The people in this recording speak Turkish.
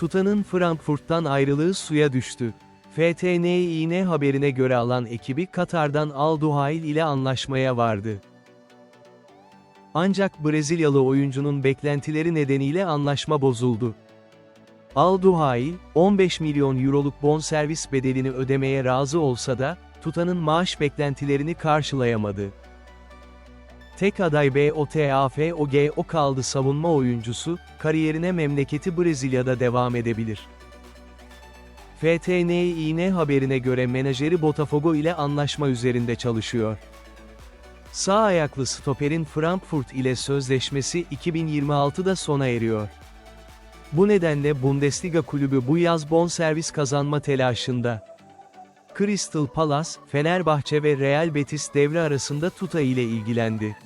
Tuta'nın Frankfurt'tan ayrılığı suya düştü. FTNİN haberine göre alan ekibi Katar'dan Al Duhail ile anlaşmaya vardı. Ancak Brezilyalı oyuncunun beklentileri nedeniyle anlaşma bozuldu. Al Duhail, 15 milyon euroluk bonservis bedelini ödemeye razı olsa da, Tuta'nın maaş beklentilerini karşılayamadı. Tek aday BOTAFOG kaldı savunma oyuncusu, kariyerine memleketi Brezilya'da devam edebilir. FTNİN haberine göre menajeri Botafogo ile anlaşma üzerinde çalışıyor. Sağ ayaklı stoperin Frankfurt ile sözleşmesi 2026'da sona eriyor. Bu nedenle Bundesliga kulübü bu yaz bonservis kazanma telaşında. Crystal Palace, Fenerbahçe ve Real Betis devre arasında Tuta ile ilgilendi.